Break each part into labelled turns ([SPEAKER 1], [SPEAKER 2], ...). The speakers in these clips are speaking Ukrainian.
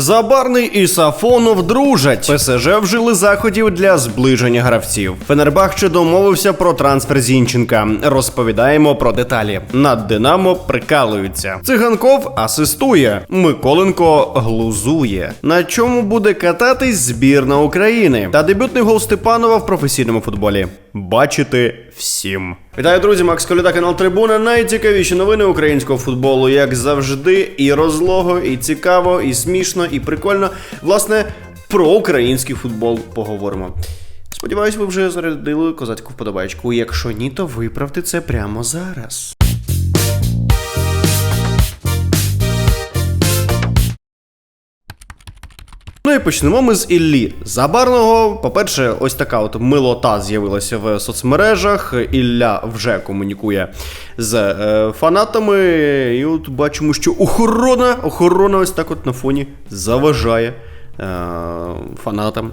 [SPEAKER 1] Забарний і Сафонов дружать. ПСЖ вжили заходів для зближення гравців. Фенербахче домовився про трансфер Зінченка. Розповідаємо про деталі. Над Динамо прикалуються. Циганков асистує. Миколенко глузує. На чому буде кататись збірна України? Та дебютний гол Степанова в професійному футболі. Бачити всім. Вітаю, друзі! Макс Коляда, канал Трибуна. Найцікавіші новини українського футболу, як завжди, і розлого, і цікаво, і смішно, і прикольно. Власне, про український футбол поговоримо. Сподіваюсь, ви вже зарядили козацьку вподобайку. Якщо ні, то виправте це прямо зараз. Ну і почнемо ми з Іллі Забарного. По-перше, ось така от милота з'явилася в соцмережах. Ілля вже комунікує з е, фанатами. І от бачимо, що охорона, охорона ось так от на фоні заважає е, фанатам.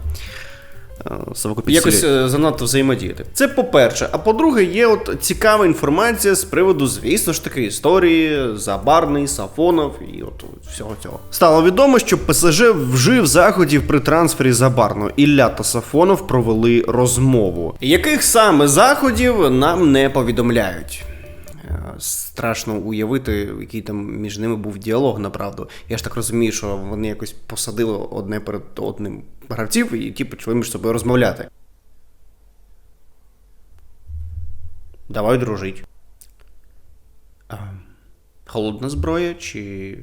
[SPEAKER 1] Е,
[SPEAKER 2] Якось е, занадто взаємодіяти.
[SPEAKER 1] Це по-перше. А по-друге, є от цікава інформація з приводу, звісно ж таки, історії Забарний, Сафонов і от всього цього. Стало відомо, що ПСЖ вжив заходів при трансфері Забарного. Ілля та Сафонов провели розмову. Яких саме заходів нам не повідомляють. Е, Страшно уявити, який там між ними був діалог, направду. Я ж так розумію, що вони якось посадили одне перед одним гравців і ті почали між собою розмовляти. Давай дружить. Холодна зброя чи.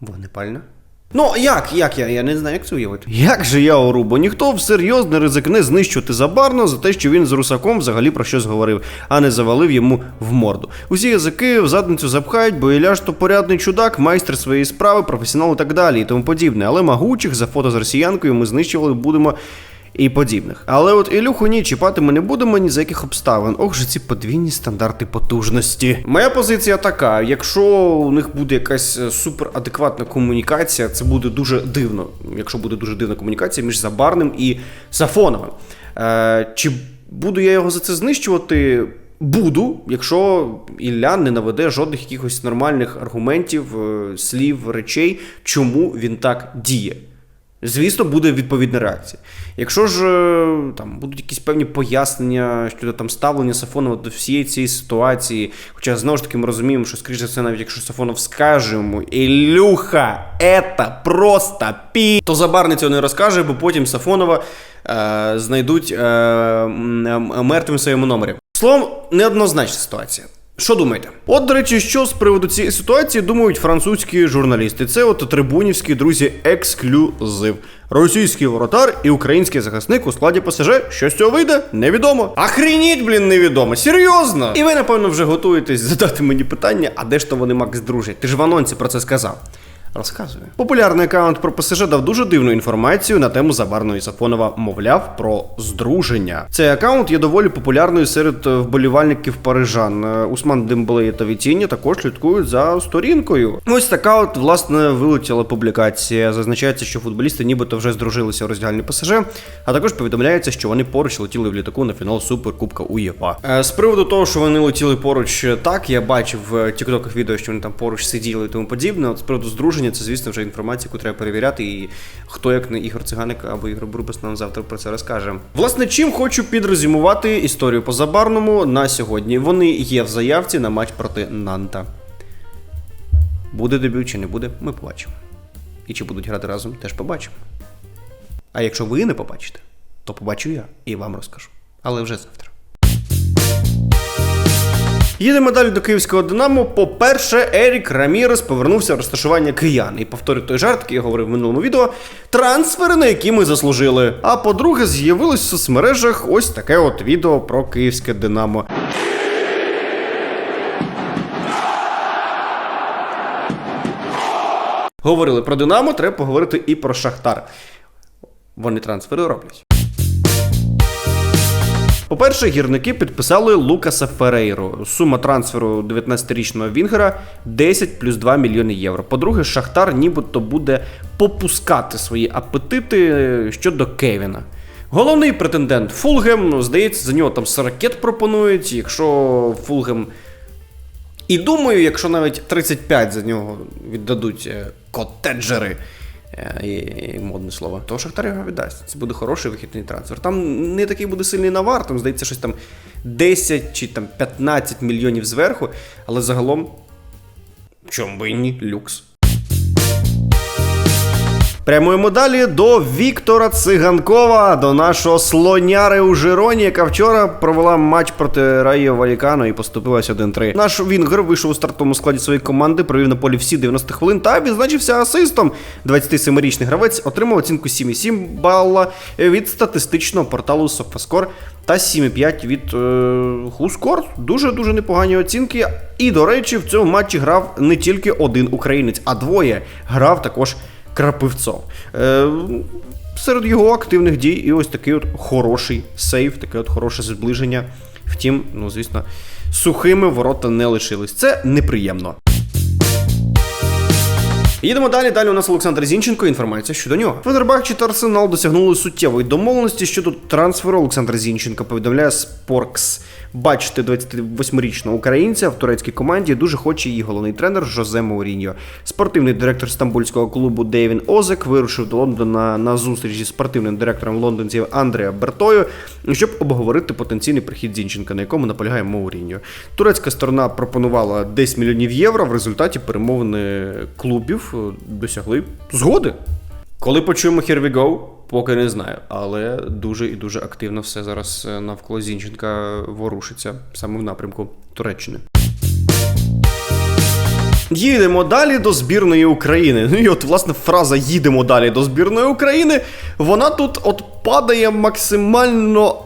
[SPEAKER 1] вогнепальна? Ну, як, як я? Я не знаю, як це уявити. Як же я ору, бо ніхто всерйоз не ризикне знищувати забарно за те, що він з русаком взагалі про щось говорив, а не завалив йому в морду. Усі язики в задницю запхають, бо Іляш то порядний чудак, майстер своєї справи, професіонал і так далі, і тому подібне. Але магучих за фото з росіянкою ми знищували будемо і подібних. Але от Ілюху ні, чіпати ми не будемо ні за яких обставин. Ох же ці подвійні стандарти потужності. Моя позиція така: якщо у них буде якась е, суперадекватна комунікація, це буде дуже дивно. Якщо буде дуже дивна комунікація між Забарним і Сафоновим. Е, чи буду я його за це знищувати? Буду, якщо Ілля не наведе жодних якихось нормальних аргументів, е, слів, речей, чому він так діє. Звісно, буде відповідна реакція. Якщо ж е, там будуть якісь певні пояснення щодо там ставлення Сафонова до всієї цієї ситуації, хоча знову ж таки ми розуміємо, що скоріше за все, навіть якщо Сафонов скаже йому Ілюха, это просто пі, то Забарний цього не розкаже, бо потім Сафонова е, знайдуть е, мертвим в своєму номері. Словом, неоднозначна ситуація. Що думаєте? От, до речі, що з приводу цієї ситуації думають французькі журналісти? Це от трибунівські друзі ексклюзив. Російський воротар і український захисник у складі ПСЖ. Що з цього вийде? Невідомо. Ахреніть, блін, невідомо. Серйозно. І ви, напевно, вже готуєтесь задати мені питання, а де ж то вони Макс дружать? Ти ж в анонсі про це сказав. Розказую. Популярний аккаунт про ПСЖ дав дуже дивну інформацію на тему Забарного і Сафонова, мовляв, про здруження. Цей аккаунт є доволі популярною серед е, вболівальників парижан. Е, Усман Дембле та Вітіння також слідкують за сторінкою. Ось така от власне вилетіла публікація. Зазначається, що футболісти нібито вже здружилися у роздягальні ПСЖ, а також повідомляється, що вони поруч летіли в літаку на фінал Суперкубка УЄФА. Е, З приводу того, що вони летіли поруч, так я бачив в тіктоках відео, що вони там поруч сиділи і тому подібне. От з приводу здруження, це звісно вже інформація, яку треба перевіряти. І хто як не Ігор Циганик або Ігор Бурбас нам завтра про це розкаже. Власне, чим хочу підрозумувати історію по забарному на сьогодні. Вони є в заявці на матч проти Нанта. Буде дебют чи не буде, ми побачимо. І чи будуть грати разом, теж побачимо. А якщо ви не побачите, то побачу я і вам розкажу. Але вже завтра. Їдемо далі до київського Динамо. По-перше, Ерік Рамірес повернувся в розташування киян. І повторю той жарт, який я говорив в минулому відео. Трансфери, на які ми заслужили. А по-друге, з'явилось в соцмережах ось таке от відео про київське Динамо. Говорили про Динамо, треба поговорити і про Шахтар. Вони трансфери роблять. По-перше, гірники підписали Лукаса Ферейру. Сума трансферу 19-річного Вінгера 10 плюс 2 мільйони євро. По-друге, Шахтар нібито буде попускати свої апетити щодо Кевіна. Головний претендент Фулгем, ну, здається, за нього там 40 пропонують. Якщо Фулгем І думаю, якщо навіть 35 за нього віддадуть е, котеджери, і, і модне слово, то Шахтар його віддасть. Це буде хороший вихідний трансфер. Там не такий буде сильний навар, там здається, щось там 10 чи там 15 мільйонів зверху, але загалом, чому би і ні, люкс. Прямуємо далі до Віктора Циганкова, до нашого слоняри у Жироні, яка вчора провела матч проти Раїо Валікано і поступилась 1-3. Наш Вінгер вийшов у стартовому складі своєї команди, провів на полі всі 90 хвилин та відзначився асистом. 27-річний гравець отримав оцінку 7,7 бала від статистичного порталу Sofascore та 7,5 від е, Хускор. Дуже дуже непогані оцінки. І, до речі, в цьому матчі грав не тільки один українець, а двоє. Грав також Крапивцов. Е, серед його активних дій і ось такий от хороший сейв, таке от хороше зближення. Втім, ну звісно, сухими ворота не лишились. Це неприємно. Їдемо далі. Далі у нас Олександр Зінченко. Інформація щодо нього. Федербахчі та Арсенал досягнули суттєвої домовленості щодо трансферу Олександра Зінченка. Повідомляє Споркс. Бачите, 28-річного українця в турецькій команді дуже хоче її головний тренер Жозе Мауріньо. Спортивний директор стамбульського клубу Дейвін Озек вирушив до Лондона на зустріч зі спортивним директором лондонців Андреа Бертою, щоб обговорити потенційний прихід Зінченка, на якому наполягає Мауріньо. Турецька сторона пропонувала 10 мільйонів євро. В результаті перемовини клубів досягли згоди. Коли почуємо Here we go, поки не знаю, але дуже і дуже активно все зараз е, навколо Зінченка ворушиться саме в напрямку Туреччини. Їдемо далі до збірної України. Ну і от, власне, фраза їдемо далі до збірної України. Вона тут от падає максимально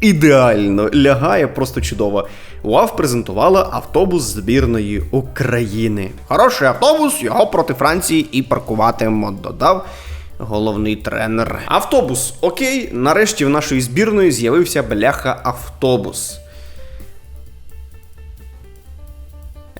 [SPEAKER 1] ідеально, лягає просто чудово. УАВ презентувала автобус збірної України. Хороший автобус, його проти Франції і паркуватимемо, додав головний тренер. Автобус, окей, нарешті в нашої збірної з'явився бляха автобус.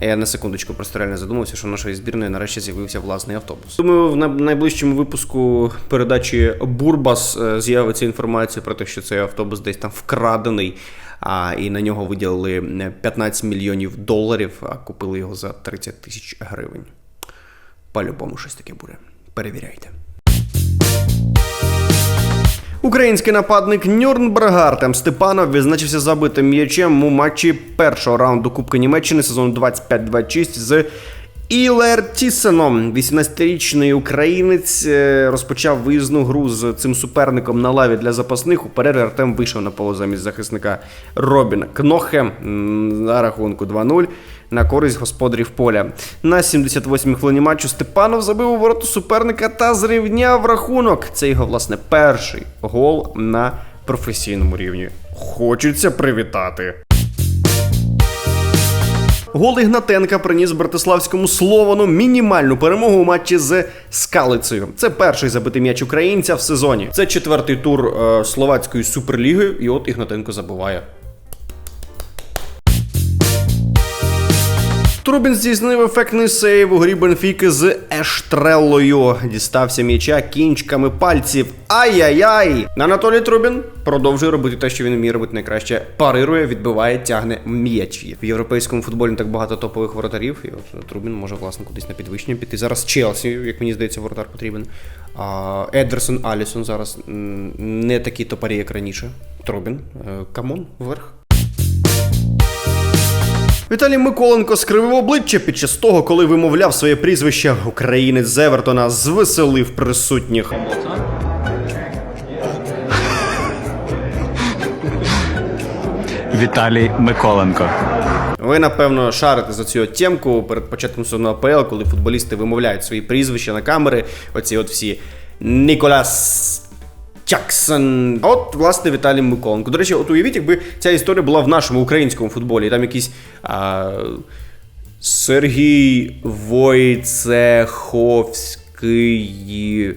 [SPEAKER 1] Я на секундочку просто реально задумався, що в нашої збірної нарешті з'явився власний автобус. Думаю, в найближчому випуску передачі Бурбас е, з'явиться інформація про те, що цей автобус десь там вкрадений, а і на нього виділили е, 15 мільйонів доларів, а купили його за 30 тисяч гривень. По-любому щось таке буде. Перевіряйте. Український нападник Нюрнберга Артем Степанов відзначився забитим м'ячем у матчі першого раунду Кубка Німеччини сезону 25-26 з Ілер Тісеном. 18-річний українець е, розпочав виїзну гру з цим суперником на лаві для запасних. У перерві Артем вийшов на поле замість захисника Робіна Кнохе на рахунку 2-0 на користь господарів поля. На 78-й хвилині матчу Степанов забив у ворота суперника та зрівняв рахунок. Це його, власне, перший гол на професійному рівні. Хочеться привітати. Гол Ігнатенка приніс Братиславському Словану мінімальну перемогу у матчі з Скалицею. Це перший забитий м'яч українця в сезоні. Це четвертий тур е, словацької суперліги, і от Ігнатенко забиває. Трубін здійснив ефектний сейв у грі Бенфіки з Ештреллою. Дістався м'яча кінчиками пальців. Ай-яй-яй! Анатолій Трубін продовжує робити те, що він вміє робити найкраще. Парирує, відбиває, тягне м'ячі. В європейському футболі не так багато топових воротарів. І от Трубін може власне кудись на підвищення піти. Зараз Челсі, як мені здається, воротар потрібен. А Едерсон Алісон зараз не такі топарі, як раніше. Трубін. е, Камон, вверх. Віталій Миколенко скривив обличчя під час того, коли вимовляв своє прізвище українець з Евертона, звеселив присутніх.
[SPEAKER 2] Віталій Миколенко.
[SPEAKER 1] Ви, напевно, шарите за цю темку перед початком сезону АПЛ, коли футболісти вимовляють свої прізвища на камери. Оці от всі Ніколас. Чаксон. А От, власне, Віталій Миколенко. До речі, от уявіть, якби ця історія була в нашому українському футболі. Там якийсь а, Сергій Войцеховський.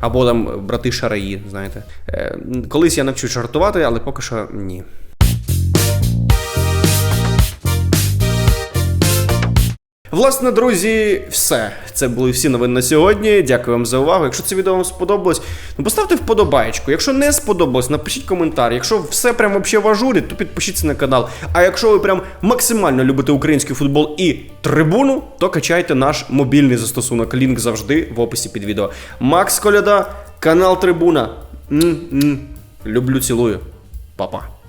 [SPEAKER 1] Або там брати Шараї, знаєте. Е, колись я навчусь жартувати, але поки що ні. Власне, друзі, все. Це були всі новини на сьогодні. Дякую вам за увагу. Якщо це відео вам сподобалось, ну поставте вподобайку. Якщо не сподобалось, напишіть коментар. Якщо все прям вообще в ажурі, то підпишіться на канал. А якщо ви прям максимально любите український футбол і трибуну, то качайте наш мобільний застосунок. Лінк завжди в описі під відео. Макс Коляда, канал Трибуна. М-м. Люблю, цілую. Па-па.